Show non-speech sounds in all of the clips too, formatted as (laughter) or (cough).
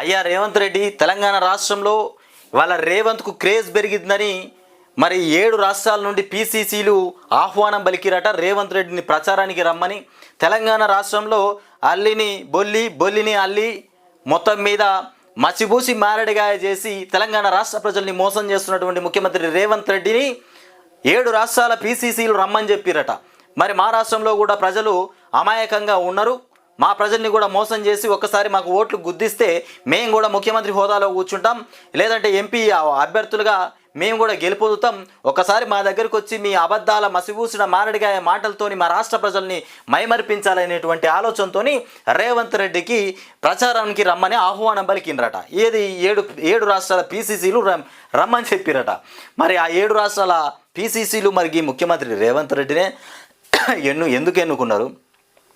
అయ్యా రేవంత్ రెడ్డి తెలంగాణ రాష్ట్రంలో వాళ్ళ రేవంత్కు క్రేజ్ పెరిగిందని మరి ఏడు రాష్ట్రాల నుండి పీసీసీలు ఆహ్వానం పలికిరట రేవంత్ రెడ్డిని ప్రచారానికి రమ్మని. తెలంగాణ రాష్ట్రంలో అల్లిని బొల్లి బొల్లిని అల్లి మొత్తం మీద మసిబూసి మారడిగాయ చేసి తెలంగాణ రాష్ట్ర ప్రజల్ని మోసం చేస్తున్నటువంటి ముఖ్యమంత్రి రేవంత్ రెడ్డిని ఏడు రాష్ట్రాల పీసీసీలు రమ్మని చెప్పిరట. మరి మా రాష్ట్రంలో కూడా ప్రజలు అమాయకంగా ఉన్నారు. మా ప్రజల్ని కూడా మోసం చేసి ఒక్కసారి మాకు ఓట్లు గుద్దిస్తే మేము కూడా ముఖ్యమంత్రి హోదాలో కూర్చుంటాం. లేదంటే ఎంపీ అభ్యర్థులుగా మేము కూడా గెలుపొందుతాం. ఒకసారి మా దగ్గరకు వచ్చి మీ అబద్ధాల మసిగూసిన మారడిగాయ మాటలతోని మా రాష్ట్ర ప్రజల్ని మైమర్పించాలనేటువంటి ఆలోచనతోని రేవంత్ రెడ్డికి ప్రచారానికి రమ్మని ఆహ్వానం పలికిండ్రట. ఏది ఏడు ఏడు రాష్ట్రాల పీసీసీలు రమ్మని చెప్పిరట మరి ఆ ఏడు రాష్ట్రాల పీసీసీలు మరి ఈ ముఖ్యమంత్రి రేవంత్ రెడ్డినే (coughs) ఎన్ను ఎందుకు ఎన్నుకున్నారు?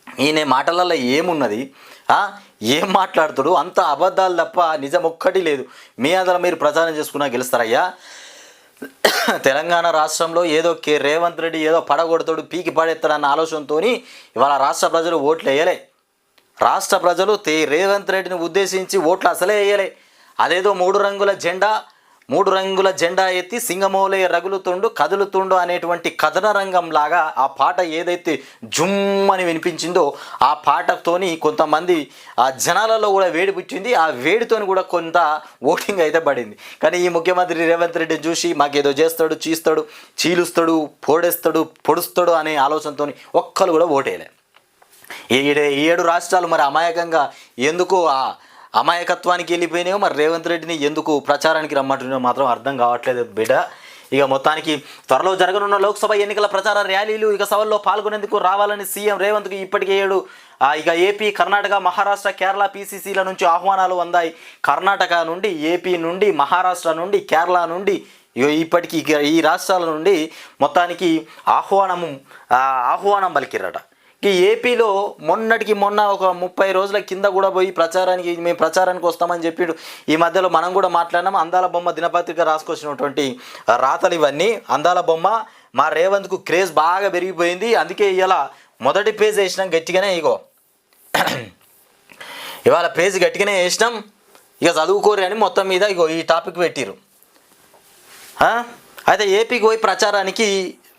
ఈయన మాటలలో ఏమున్నది? ఏం మాట్లాడుతాడు? అంత అబద్ధాలు తప్ప నిజం ఒక్కటి లేదు. మీ అందరం మీరు ప్రచారం చేసుకున్నా గెలుస్తారయ్యా. తెలంగాణ రాష్ట్రంలో ఏదో కే రేవంత్ రెడ్డి ఏదో పడగొడతాడు పీకి పడేస్తాడన్న ఆలోచనతో ఇవాళ రాష్ట్ర ప్రజలు ఓట్లు వేయలే. రాష్ట్ర ప్రజలు రేవంత్ రెడ్డిని ఉద్దేశించి ఓట్లు అసలే వేయలే. అదేదో మూడు రంగుల జెండా మూడు రంగుల జెండా ఎత్తి సింగమౌలయ్య రగులుతుండు కదులుతుండు అనేటువంటి కథన రంగం లాగా ఆ పాట ఏదైతే జుమ్ అని వినిపించిందో ఆ పాటతోని కొంతమంది ఆ జనాలలో కూడా వేడి పుట్టింది. ఆ వేడితోని కూడా కొంత ఓటింగ్ అయితే పడింది. కానీ ఈ ముఖ్యమంత్రి రేవంత్ రెడ్డి చూసి మాకేదో చేస్తాడు చీస్తాడు చీలుస్తాడు పోడేస్తాడు పొడుస్తాడు అనే ఆలోచనతోని ఒక్కరు కూడా ఓటేయలే. ఈ ఏడు రాష్ట్రాలు మరి అమాయకంగా ఎందుకు ఆ అమాయకత్వానికి వెళ్ళిపోయినాయో మరి రేవంత్ రెడ్డిని ఎందుకు ప్రచారానికి రమ్మంటున్నా మాత్రం అర్థం కావట్లేదు బిడ్డ. ఇక మొత్తానికి త్వరలో జరగనున్న లోక్సభ ఎన్నికల ప్రచార ర్యాలీలు ఇక సభల్లో పాల్గొనేందుకు రావాలని సీఎం రేవంత్కు ఇప్పటికే ఏడు. ఇక ఏపీ కర్ణాటక మహారాష్ట్ర కేరళ పీసీసీల నుంచి ఆహ్వానాలు అందాయి. కర్ణాటక నుండి ఏపీ నుండి మహారాష్ట్ర నుండి కేరళ నుండి ఇగో ఇప్పటికీ ఈ రాష్ట్రాల నుండి మొత్తానికి ఆహ్వానము ఆహ్వానం పలికిరట ఈ ఏపీలో మొన్నటికి మొన్న ఒక ముప్పై రోజుల కింద కూడా పోయి ప్రచారానికి మేము ప్రచారానికి వస్తామని చెప్పిడు. ఈ మధ్యలో మనం కూడా మాట్లాడినాం. అందాల బొమ్మ దినపత్రిక రాసుకొచ్చినటువంటి రాతలు ఇవన్నీ. అందాల బొమ్మ మా రేవంత్కు క్రేజ్ బాగా పెరిగిపోయింది. అందుకే ఇలా మొదటి పేజ్ వేసినాం గట్టిగానే ఇగో. ఇవాళ పేజ్ గట్టిగానే వేసినాం. ఇక చదువుకోరు అని మొత్తం మీద ఇగో ఈ టాపిక్ పెట్టిరు అయితే ఏపీకి పోయి ప్రచారానికి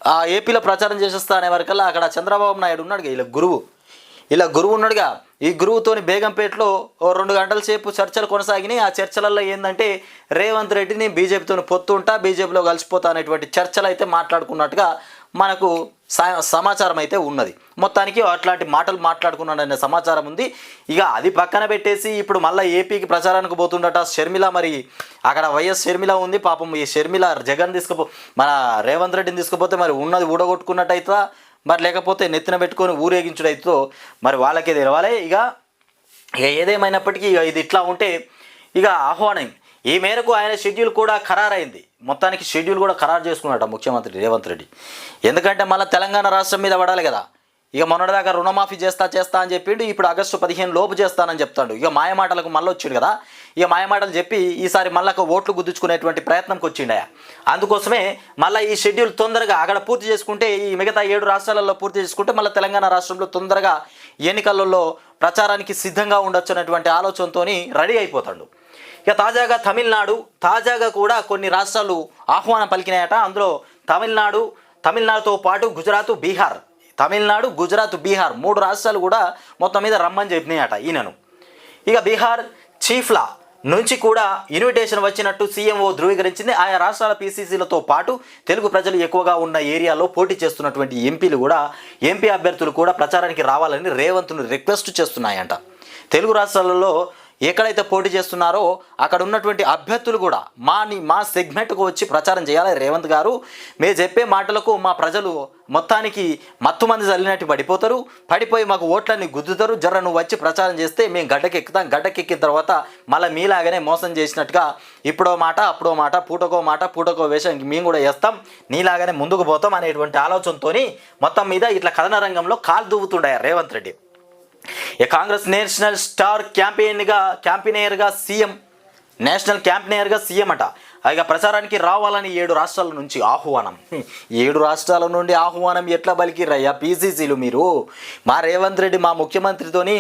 ఆ ఏపీలో ప్రచారం చేసేస్తా అనే వరకల్లా అక్కడ చంద్రబాబు నాయుడు ఉన్నాడుగా ఇలా గురువు. ఇలా గురువు ఉన్నాడుగా. ఈ గురువుతోని బేగంపేటలో ఓ రెండు గంటల సేపు చర్చలు కొనసాగినాయి. ఆ చర్చలలో ఏంటంటే రేవంత్ రెడ్డిని బీజేపీతో పొత్తుంటా బీజేపీలో కలిసిపోతా అనేటువంటి చర్చలు అయితే మాట్లాడుకున్నట్టుగా మనకు సమాచారం అయితే ఉన్నది. మొత్తానికి అట్లాంటి మాటలు మాట్లాడుకున్నాడనే సమాచారం ఉంది. ఇక అది పక్కన పెట్టేసి ఇప్పుడు మళ్ళీ ఏపీకి ప్రచారానికి పోతుండట షర్మిల మరి. అక్కడ వైఎస్ షర్మిల ఉంది. పాపం ఈ షర్మిల జగన్ తీసుకుపో మన రేవంత్ రెడ్డిని తీసుకుపోతే మరి ఉన్నది ఊడగొట్టుకున్నట్టయితే మరి లేకపోతే నెత్తిన పెట్టుకొని ఊరేగించుడైతో మరి వాళ్ళకే తెలవాలి. ఇక ఏదేమైనప్పటికీ ఇక ఇది ఇట్లా ఉంటే ఇక ఆహ్వానం. ఈ మేరకు ఆయన షెడ్యూల్ కూడా ఖరారైంది. మొత్తానికి షెడ్యూల్ కూడా ఖరారు చేసుకున్నాడు ముఖ్యమంత్రి రేవంత్ రెడ్డి. ఎందుకంటే మళ్ళీ తెలంగాణ రాష్ట్రం మీద పడాలి కదా. ఇక మొన్నటిదాకా రుణమాఫీ చేస్తా చేస్తా అని చెప్పిండు ఇప్పుడు ఆగస్టు పదిహేను లోపు చేస్తానని చెప్తాడు. ఇక మాయమాటలకు మళ్ళీ వచ్చిండు కదా. ఇక మాయమాటలు చెప్పి ఈసారి మళ్ళీ ఓట్లు గుద్దుచుకునేటువంటి ప్రయత్నంకి వచ్చిండయ. అందుకోసమే మళ్ళీ ఈ షెడ్యూల్ తొందరగా అక్కడ పూర్తి చేసుకుంటే ఈ మిగతా ఏడు రాష్ట్రాలలో పూర్తి చేసుకుంటే మళ్ళీ తెలంగాణ రాష్ట్రంలో తొందరగా ఎన్నికలలో ప్రచారానికి సిద్ధంగా ఉండొచ్చు అనేటువంటి ఆలోచనతోని రెడీ అయిపోతాడు. ఇక తాజాగా తమిళనాడు తాజాగా కూడా కొన్ని రాష్ట్రాలు ఆహ్వానం పలికినాయట. అందులో తమిళనాడు తమిళనాడుతో పాటు గుజరాత్ బీహార్. తమిళనాడు గుజరాత్ బీహార్ మూడు రాష్ట్రాలు కూడా మొత్తం మీద రమ్మని చెప్పినాయట ఈయనను. ఇక బీహార్ చీఫ్లా నుంచి కూడా ఇన్విటేషన్ వచ్చినట్టు సీఎంఓ ధృవీకరించింది. ఆయా రాష్ట్రాల పీసీసీలతో పాటు తెలుగు ప్రజలు ఎక్కువగా ఉన్న ఏరియాలో పోటీ చేస్తున్నటువంటి ఎంపీలు కూడా ఎంపీ అభ్యర్థులు కూడా ప్రచారానికి రావాలని రేవంత్ను రిక్వెస్ట్ చేస్తున్నాయంట. తెలుగు రాష్ట్రాలలో ఎక్కడైతే పోటీ చేస్తున్నారో అక్కడ ఉన్నటువంటి అభ్యర్థులు కూడా మా ని- మా సెగ్మెంట్కు వచ్చి ప్రచారం చేయాలి. రేవంత్ గారు మేము చెప్పే మాటలకు మా ప్రజలు మొత్తానికి మత్తు మంది చల్లినట్టు పడిపోతారు. పడిపోయి మాకు ఓట్లన్నీ గుద్దుతారు. జర్ర నువ్వు వచ్చి ప్రచారం చేస్తే మేము గడ్డకెక్కుతాం. గడ్డకెక్కిన తర్వాత మళ్ళీ మీలాగానే మోసం చేసినట్టుగా ఇప్పుడో మాట అప్పుడో మాట పూటకో మాట పూటకో వేషం మేము కూడా వేస్తాం. నీలాగానే ముందుకు పోతాం అనేటువంటి ఆలోచనతోని మొత్తం మీద ఇట్లా కథన రంగంలో కాలు దువ్వుతుండే రేవంత్ రెడ్డి? ఇక కాంగ్రెస్ నేషనల్ స్టార్ క్యాంపెయిన్గా క్యాంపెయినర్గా సీఎం నేషనల్ క్యాంపెయినర్గా సీఎం అట. ఇక ప్రచారానికి రావాలని ఏడు రాష్ట్రాల నుంచి ఆహ్వానం. ఏడు రాష్ట్రాల నుండి ఆహ్వానం ఎట్లా బలికిరయ్యా పీసీసీలు మీరు? మా రేవంత్ రెడ్డి మా ముఖ్యమంత్రితోని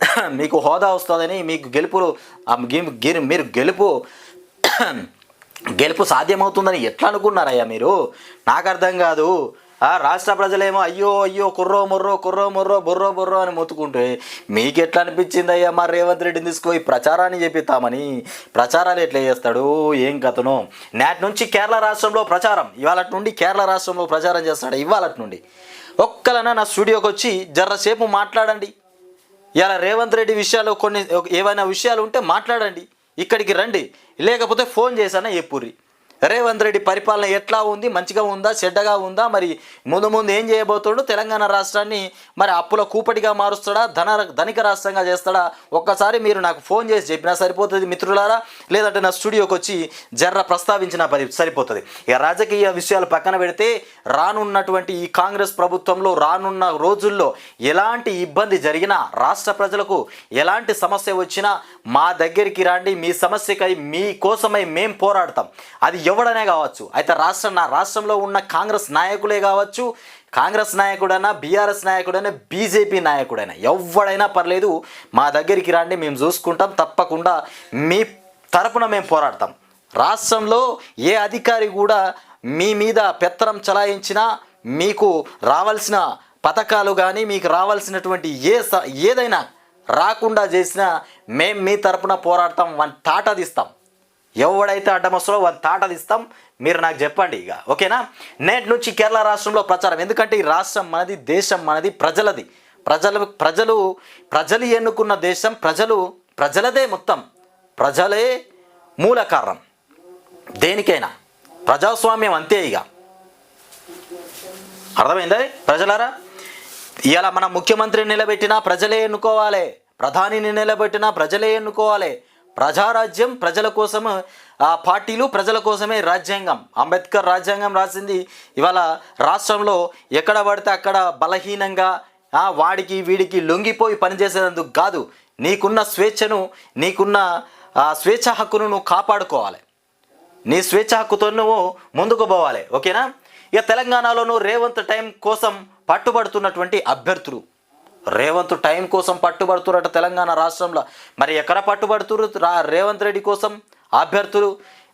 (clears throat) మీకు హోదా వస్తుందని మీకు గెలుపు గి- మీరు గెలుపు (clears throat) గెలుపు సాధ్యమవుతుందని ఎట్లా అనుకున్నారయ్యా మీరు? నాకు అర్థం కాదు. ఆ రాష్ట్ర ప్రజలేమో అయ్యో అయ్యో కుర్రో ముర్రో కుర్రో ముర్రో బుర్రో బుర్రో అని మొత్తుకుంటే మీకు ఎట్లా అనిపించింది అయ్యా మా రేవంత్ రెడ్డిని తీసుకుపోయి ప్రచారాన్ని చెప్పిస్తామని? ప్రచారాలు ఎట్లా చేస్తాడు? ఏం కథను? నాటి నుంచి కేరళ రాష్ట్రంలో ప్రచారం. ఇవాళ నుండి కేరళ రాష్ట్రంలో ప్రచారం చేస్తాడు ఇవాళ నుండి. ఒక్కలన్నా నా స్టూడియోకి వచ్చి జర్రసేపు మాట్లాడండి. ఇలా రేవంత్ రెడ్డి విషయాలు కొన్ని ఏవైనా విషయాలు ఉంటే మాట్లాడండి. ఇక్కడికి రండి. లేకపోతే ఫోన్ చేశానా చెప్పుర్రి రేవంత్ రెడ్డి పరిపాలన ఎట్లా ఉంది? మంచిగా ఉందా? చెడ్డగా ఉందా? మరి ముందు ముందు ఏం చేయబోతాడు? తెలంగాణ రాష్ట్రాన్ని మరి అప్పుల కూపటిగా మారుస్తాడా? ధన ధనిక రాష్ట్రంగా చేస్తాడా? ఒక్కసారి మీరు నాకు ఫోన్ చేసి చెప్పినా సరిపోతుంది మిత్రులారా? లేదంటే నా స్టూడియోకి వచ్చి జర్ర ప్రస్తావించినా పరి సరిపోతుంది. ఇక రాజకీయ విషయాలు పక్కన పెడితే రానున్నటువంటి ఈ కాంగ్రెస్ ప్రభుత్వంలో రానున్న రోజుల్లో ఎలాంటి ఇబ్బంది జరిగినా రాష్ట్ర ప్రజలకు ఎలాంటి సమస్య వచ్చినా మా దగ్గరికి రండి. మీ సమస్యకై మీ కోసమై మేం పోరాడతాం. అది ఎవడనే కావచ్చు. అయితే రాష్ట్ర నా రాష్ట్రంలో ఉన్న కాంగ్రెస్ నాయకులే కావచ్చు కాంగ్రెస్ నాయకుడైనా బీఆర్ఎస్ నాయకుడైనా బీజేపీ నాయకుడైనా ఎవడైనా పర్లేదు మా దగ్గరికి రండి మేము చూసుకుంటాం. తప్పకుండా మీ తరపున మేము పోరాడతాం. రాష్ట్రంలో ఏ అధికారి కూడా మీ మీద పెత్తనం చలాయించినా మీకు రావాల్సిన పథకాలు కానీ మీకు రావాల్సినటువంటి ఏ స ఏదైనా రాకుండా చేసినా మేము మీ తరపున పోరాడతాం వన్ తాట తీస్తాం. ఎవడైతే అడ్డం వస్తారో తాట తీస్తాం మీరు నాకు చెప్పండి ఇక. ఓకేనా? నేటి నుంచి కేరళ రాష్ట్రంలో ప్రచారం. ఎందుకంటే ఈ రాష్ట్రం మనది దేశం మనది ప్రజలది. ప్రజలు ప్రజలు ప్రజలు ఎన్నుకున్న దేశం ప్రజలు ప్రజలదే మొత్తం. ప్రజలే మూల కారణం. దేనికైనా. ప్రజాస్వామ్యం అంతే ఇక. అర్థమైందా? ప్రజలారా ఇలా మన ముఖ్యమంత్రిని నిలబెట్టినా ప్రజలే ఎన్నుకోవాలి. ప్రధానిని నిలబెట్టినా ప్రజలే ఎన్నుకోవాలి. ప్రజారాజ్యం ప్రజల కోసము ఆ పార్టీలు ప్రజల కోసమే రాజ్యాంగం. అంబేద్కర్ రాజ్యాంగం రాసింది. ఇవాళ రాష్ట్రంలో ఎక్కడ పడితే అక్కడ బలహీనంగా ఆ, వాడికి వీడికి లొంగిపోయి పనిచేసేందుకు కాదు. నీకున్న స్వేచ్ఛను నీకున్న స్వేచ్ఛ హక్కును నువ్వు కాపాడుకోవాలి. నీ స్వేచ్ఛ హక్కుతో నువ్వు ముందుకు పోవాలి. ఓకేనా? ఇక తెలంగాణలోనూ రేవంత్ టైం కోసం పట్టుబడుతున్నటువంటి అభ్యర్థులు. రేవంత్ టైం కోసం పట్టుబడుతురట తెలంగాణ రాష్ట్రంలో. మరి ఎక్కడ పట్టుబడుతురు రా రేవంత్ రెడ్డి కోసం అభ్యర్థులు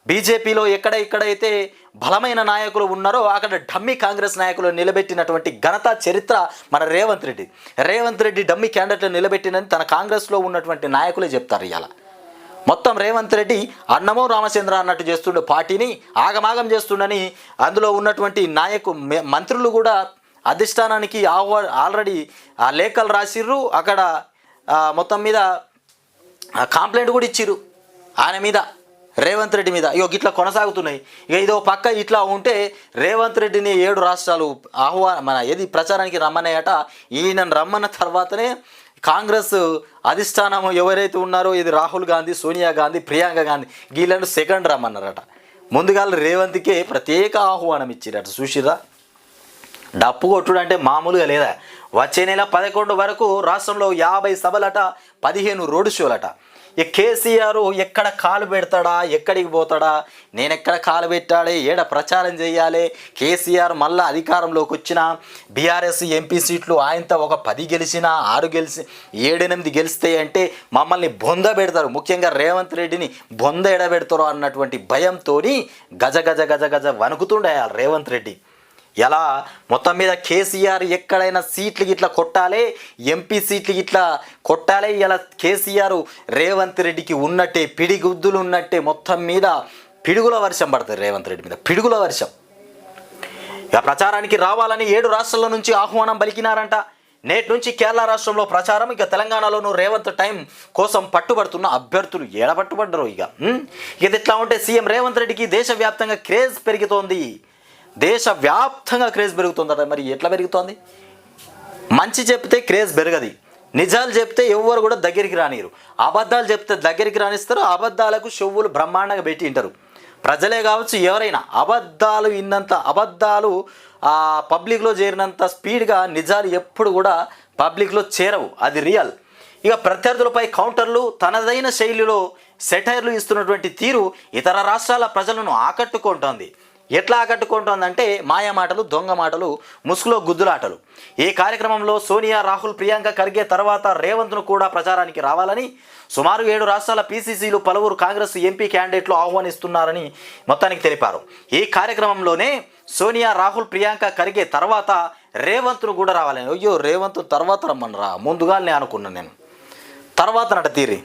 బీజేపీలో ఎక్కడ ఎక్కడైతే బలమైన నాయకులు ఉన్నారో అక్కడ డమ్మీ కాంగ్రెస్ నాయకులు నిలబెట్టినటువంటి ఘనత చరిత్ర మన రేవంత్ రెడ్డి. రేవంత్ రెడ్డి డమ్మీ క్యాండిడేట్లు నిలబెట్టినని తన కాంగ్రెస్లో ఉన్నటువంటి నాయకులే చెప్తారు ఇవాళ మొత్తం రేవంత్ రెడ్డి అన్నమో రామచంద్ర అన్నట్టు చేస్తుండే పార్టీని ఆగమాగం చేస్తుండని అందులో ఉన్నటువంటి నాయకు మే- మంత్రులు కూడా అధిష్టానానికి ఆహ్వా ఆల్రెడీ ఆ లేఖలు రాసిర్రు. అక్కడ మొత్తం మీద కంప్లైంట్ కూడా ఇచ్చిర్రు. ఆయన మీద రేవంత్ రెడ్డి మీద. ఇగో ఇట్లా కొనసాగుతున్నాయి. ఇక ఇదో పక్క ఇట్లా ఉంటే రేవంత్ రెడ్డిని ఏడు రాష్ట్రాలు ఆహ్వా మన ఏది ప్రచారానికి రమ్మన్నాయట. ఈయన రమ్మన్న తర్వాతనే కాంగ్రెస్ అధిష్టానం ఎవరైతే ఉన్నారో ఇది రాహుల్ గాంధీ సోనియా గాంధీ ప్రియాంక గాంధీ వీళ్ళను సెకండ్ రమ్మన్నారట. ముందుగా రేవంత్కే ప్రత్యేక ఆహ్వానం ఇచ్చిరట. చూసిరా డప్పు కొట్టుడు అంటే మామూలుగా లేదా? వచ్చే నెల పదకొండు వరకు రాష్ట్రంలో యాభై సభలట పదిహేను రోడ్ షోలట. ఈ కేసీఆర్ ఎక్కడ కాలు పెడతాడా ఎక్కడికి పోతాడా? నేను ఎక్కడ కాలు పెట్టాలి ఏడ ప్రచారం చేయాలి? కేసీఆర్ మళ్ళీ అధికారంలోకి వచ్చిన బీఆర్ఎస్ ఎంపీ సీట్లు ఆయనతో ఒక పది గెలిచిన ఆరు గెలిచి ఏడెనిమిది గెలిస్తే అంటే మమ్మల్ని బొంద పెడతారు. ముఖ్యంగా రేవంత్ రెడ్డిని బొంద ఎడబెడతారు అన్నటువంటి భయంతో గజ గజ గజ గజ వణుకుతుండే ఆ రేవంత్ రెడ్డి. ఎలా? మొత్తం మీద కేసీఆర్ ఎక్కడైనా సీట్లు ఇట్లా కొట్టాలి? ఎంపీ సీట్లు ఇట్లా కొట్టాలి? ఇలా కేసీఆర్ రేవంత్ రెడ్డికి ఉన్నట్టే పిడిగుద్దులు ఉన్నట్టే మొత్తం మీద పిడుగుల వర్షం పడుతుంది రేవంత్ రెడ్డి మీద. పిడుగుల వర్షం. ఇక ప్రచారానికి రావాలని ఏడు రాష్ట్రాల నుంచి ఆహ్వానం పలికినారంట. నేటి నుంచి కేరళ రాష్ట్రంలో ప్రచారం ఇక తెలంగాణలోనూ రేవంత్ టైం కోసం పట్టుబడుతున్న అభ్యర్థులు ఏడబట్టుబడ్డరు ఇక? ఇది ఇట్లా ఉంటే సీఎం రేవంత్ రెడ్డికి దేశవ్యాప్తంగా క్రేజ్ పెరుగుతోంది. దేశవ్యాప్తంగా క్రేజ్ పెరుగుతుందట. మరి ఎట్లా పెరుగుతోంది? మంచి చెప్తే క్రేజ్ పెరగది. నిజాలు చెప్తే ఎవరు కూడా దగ్గరికి రానిరు అబద్ధాలు చెప్తే దగ్గరికి రానిస్తారు. అబద్ధాలకు చెవులు బ్రహ్మాండంగా పెట్టి ఉంటారు ప్రజలే కావచ్చు ఎవరైనా అబద్ధాలు విన్నంత అబద్ధాలు ఆ పబ్లిక్లో చేరినంత స్పీడ్గా నిజాలు ఎప్పుడు కూడా పబ్లిక్లో చేరవు. అది రియల్. ఇక ప్రత్యర్థులపై కౌంటర్లు తనదైన శైలిలో సెటైర్లు ఇస్తున్నటువంటి తీరు ఇతర రాష్ట్రాల ప్రజలను ఆకట్టుకుంటోంది. ఎట్లా ఆకట్టుకుంటోందంటే మాయ మాటలు దొంగ మాటలు ముసుగులో గుద్దులాటలు. ఈ కార్యక్రమంలో సోనియా రాహుల్ ప్రియాంక ఖర్గే తర్వాత రేవంత్ను కూడా ప్రచారానికి రావాలని సుమారు ఏడు రాష్ట్రాల పీసీసీలు పలువురు కాంగ్రెస్ ఎంపీ క్యాండిడేట్లు ఆహ్వానిస్తున్నారని మొత్తానికి తెలిపారు. ఈ కార్యక్రమంలోనే సోనియా రాహుల్ ప్రియాంక ఖర్గే తర్వాత రేవంత్ను కూడా రావాలని. అయ్యో రేవంత్ తర్వాత రమ్మన్నరా? ముందుగానే అనుకున్నాను నేను. తర్వాత నట తీరి.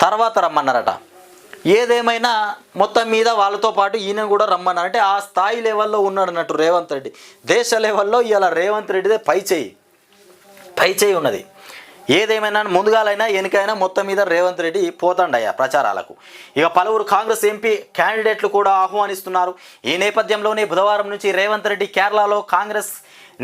తర్వాత రమ్మన్నారట. ఏదేమైనా మొత్తం మీద వాళ్ళతో పాటు ఈయన కూడా రమ్మన్నారు. అంటే ఆ స్థాయి లెవెల్లో ఉన్నాడు అన్నట్టు రేవంత్ రెడ్డి. దేశ లెవెల్లో ఇలా రేవంత్ రెడ్డిదే పై చేయి. పై చేయి ఉన్నది. ఏదేమైనా ముందుగాలైనా ఎనికైనా మొత్తం మీద రేవంత్ రెడ్డి పోతాండయ్యా ప్రచారాలకు. ఇక పలువురు కాంగ్రెస్ ఎంపీ క్యాండిడేట్లు కూడా ఆహ్వానిస్తున్నారు. ఈ నేపథ్యంలోనే బుధవారం నుంచి రేవంత్ రెడ్డి కేరళలో కాంగ్రెస్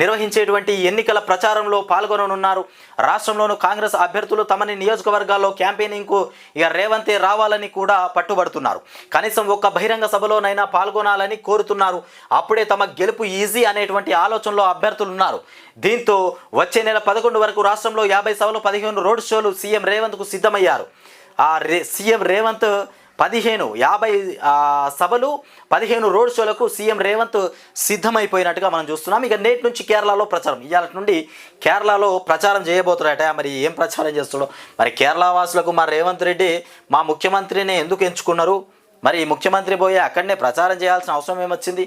నిర్వహించేటువంటి ఎన్నికల ప్రచారంలో పాల్గొననున్నారు. రాష్ట్రంలోనూ కాంగ్రెస్ అభ్యర్థులు తమని నియోజకవర్గాల్లో క్యాంపెయినింగ్కు ఇక రేవంతే రావాలని కూడా పట్టుబడుతున్నారు. కనీసం ఒక్క బహిరంగ సభలోనైనా పాల్గొనాలని కోరుతున్నారు. అప్పుడే తమ గెలుపు ఈజీ అనేటువంటి ఆలోచనలో అభ్యర్థులు ఉన్నారు దీంతో వచ్చే నెల పదకొండు వరకు రాష్ట్రంలో యాభై సభలు పదిహేను రోడ్ షోలు సీఎం రేవంత్కు సిద్ధమయ్యారు. ఆ రే సీఎం రేవంత్ పదిహేను యాభై సభలు పదిహేను రోడ్ షోలకు సీఎం రేవంత్ సిద్ధమైపోయినట్టుగా మనం చూస్తున్నాం. ఇక నేటి నుంచి కేరళలో ప్రచారం. ఇవాళ నుండి కేరళలో ప్రచారం చేయబోతున్నాయట మరి ఏం ప్రచారం చేస్తాడో మరి కేరళ వాసులకు మా రేవంత్ రెడ్డి మా ముఖ్యమంత్రిని ఎందుకు ఎంచుకున్నారు? మరి ఈ ముఖ్యమంత్రి పోయి అక్కడనే ప్రచారం చేయాల్సిన అవసరం ఏమొచ్చింది?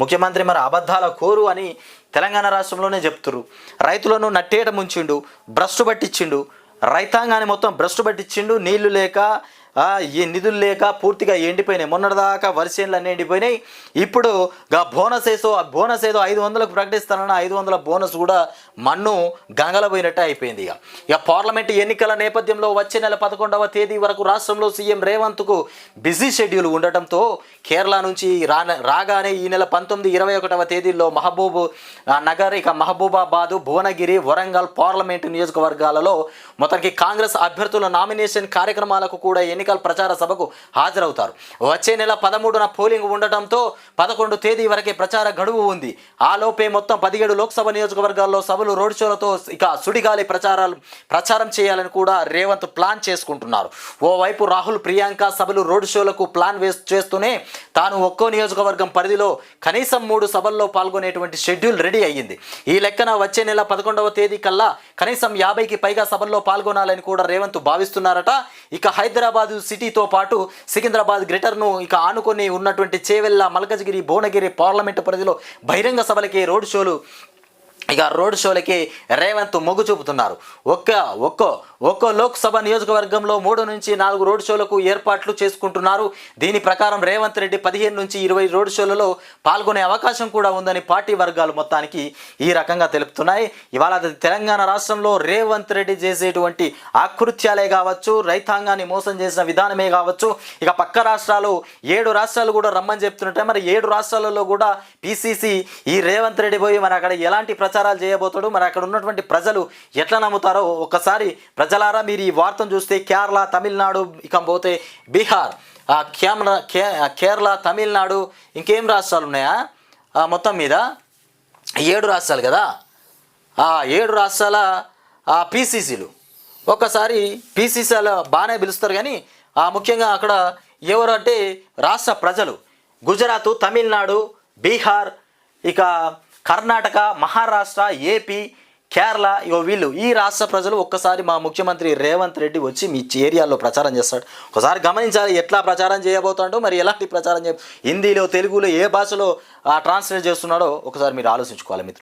ముఖ్యమంత్రి మరి అబద్ధాల కోరు అని తెలంగాణ రాష్ట్రంలోనే చెప్తురు రైతులను నట్టేట ముంచిండు భ్రష్టు పట్టించిండు. రైతాంగాన్ని మొత్తం భ్రష్టు పట్టించిండు. నీళ్ళు లేక ఈ నిధులు లేక పూర్తిగా ఎండిపోయినాయి. మొన్నటిదాకా వరిసేన్లు అన్నీ ఎండిపోయినాయి. ఇప్పుడు గా బోనస్ ఏసో ఆ బోనస్ ఏదో ఐదు వందలకు ప్రకటిస్తానన్న ఐదు వందల బోనస్ కూడా మన్ను గంగలపోయినట్టే అయిపోయింది ఇక. ఇక పార్లమెంట్ ఎన్నికల నేపథ్యంలో వచ్చే నెల పదకొండవ తేదీ వరకు రాష్ట్రంలో సీఎం రేవంత్కు బిజీ షెడ్యూల్ ఉండటంతో కేరళ నుంచి రా రాగానే ఈ నెల పంతొమ్మిది ఇరవై ఒకటవ తేదీల్లో మహబూబ్ నగర్ ఇక మహబూబాబాద్ భువనగిరి వరంగల్ పార్లమెంటు నియోజకవర్గాలలో మొత్తానికి కాంగ్రెస్ అభ్యర్థుల నామినేషన్ కార్యక్రమాలకు కూడా ఎన్నికల ప్రచార సభకు హాజరవుతారు. వచ్చే నెల పదమూడున పోలింగ్ ఉండటంతో పదకొండు తేదీ వరకే ప్రచార గడువు ఉంది. ఆలోపే మొత్తం పదిహేడు లోక్సభ నియోజకవర్గాల్లో సభలు రోడ్ షోలతో ఇక సుడిగాలి ప్రచారాలు ప్రచారం చేయాలని కూడా రేవంత్ ప్లాన్ చేసుకుంటున్నారు. ఓవైపు రాహుల్ ప్రియాంక సభలు రోడ్ షోలకు ప్లాన్ చేస్తూనే తాను ఒక్కో నియోజకవర్గం పరిధిలో కనీసం మూడు సభల్లో పాల్గొనేటువంటి షెడ్యూల్ రెడీ అయ్యింది. ఈ లెక్కన వచ్చే నెల పదకొండవ తేదీ కల్లా కనీసం యాభైకి పైగా సభల్లో పాల్గొనాలని కూడా రేవంత్ భావిస్తున్నారట. ఇక హైదరాబాద్ సిటీతో పాటు సికింద్రాబాద్ గ్రేటర్ను ఇక ఆనుకొని ఉన్నటువంటి చేవెల్ల మల్కజ్గిరి భువనగిరి పార్లమెంటు పరిధిలో బహిరంగ సభలకి రోడ్ షోలు ఇక రోడ్ షోలకి రేవంత్ మొగ్గు చూపుతున్నారు. ఒక్క ఒక్కో ఒక్కో లోక్సభ నియోజకవర్గంలో మూడు నుంచి నాలుగు రోడ్ షోలకు ఏర్పాట్లు చేసుకుంటున్నారు. దీని ప్రకారం రేవంత్ రెడ్డి పదిహేను నుంచి ఇరవై రోడ్ షోలలో పాల్గొనే అవకాశం కూడా ఉందని పార్టీ వర్గాలు మొత్తానికి ఈ రకంగా తెలుపుతున్నాయి. ఇవాళ తెలంగాణ రాష్ట్రంలో రేవంత్ రెడ్డి చేసేటువంటి ఆకృత్యాలే కావచ్చు రైతాంగాన్ని మోసం చేసిన విధానమే కావచ్చు. ఇక పక్క రాష్ట్రాలు ఏడు రాష్ట్రాలు కూడా రమ్మని చెప్తుంటే మరి ఏడు రాష్ట్రాలలో కూడా పిసిసి ఈ రేవంత్ రెడ్డి పోయి మరి అక్కడ ఎలాంటి ప్రచారాలు చేయబోతాడు. మరి అక్కడ ఉన్నటువంటి ప్రజలు ఎట్లా నమ్ముతారో ఒకసారి ప్రజలారా మీరు ఈ వార్తను చూస్తే కేరళ తమిళనాడు ఇక పోతే బీహార్. ఆ కేరళ కే కేరళ తమిళనాడు ఇంకేం రాష్ట్రాలు ఉన్నాయా? ఆ మొత్తం మీద ఏడు రాష్ట్రాలు కదా? ఆ ఏడు రాష్ట్రాల పీసీసీలు. ఒక్కసారి పీసీసీలు బాగానే పిలుస్తారు కానీ ఆ ముఖ్యంగా అక్కడ ఎవరు అంటే రాష్ట్ర ప్రజలు. గుజరాత్ తమిళనాడు బీహార్ ఇక కర్ణాటక మహారాష్ట్ర ఏపీ కేరళ ఇగో వీళ్ళు ఈ రాష్ట్ర ప్రజలు ఒక్కసారి మా ముఖ్యమంత్రి రేవంత్ రెడ్డి వచ్చి మీ ఏరియాలో ప్రచారం చేస్తాడు. ఒకసారి గమనించాలి ఎట్లా ప్రచారం చేయబోతాడో మరి ఎలాంటి ప్రచారం చేయ హిందీలో తెలుగులో ఏ భాషలో ట్రాన్స్లేట్ చేస్తున్నాడో ఒకసారి మీరు ఆలోచించుకోవాలి మిత్రులు